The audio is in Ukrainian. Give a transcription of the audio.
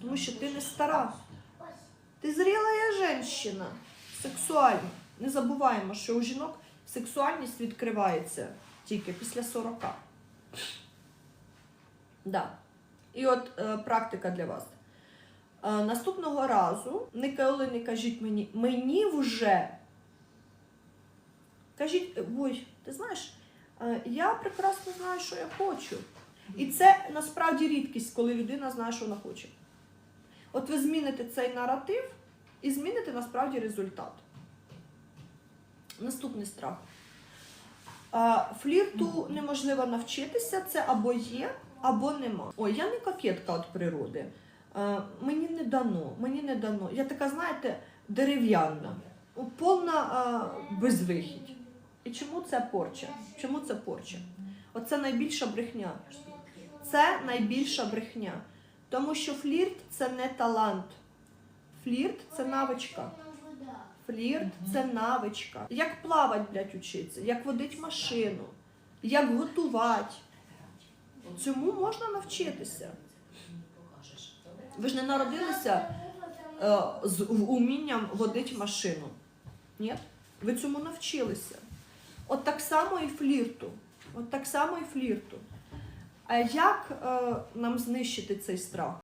Тому що ти не стара. Ти зріла жінка, сексуальна. Не забуваємо, що у жінок сексуальність відкривається тільки після 40. Да. І от е, практика для вас. Е, наступного разу ніколи не кажіть мені, мені вже. Кажіть, ой, ти знаєш, е, я прекрасно знаю, що я хочу. І це насправді рідкість, коли людина знає, що вона хоче. От ви зміните цей наратив і зміните насправді результат. Наступний страх. Флірту неможливо навчитися, це або є, або нема. Ой, я не кокетка від природи. Мені не дано, мені не дано. Я така, знаєте, дерев'яна, повна безвихідь. І чому це порча? Чому це порча? Оце найбільша брехня. Це найбільша брехня. Тому що флірт це не талант. Флірт це навичка. Флірт це навичка. Як плавати, блядь, учиться, як водити машину, як готувати. Цьому можна навчитися. Ви ж не народилися е, з умінням водити машину. Ні? Ви цьому навчилися. От так само і флірту. От так само і флірту. Як е, нам знищити цей страх?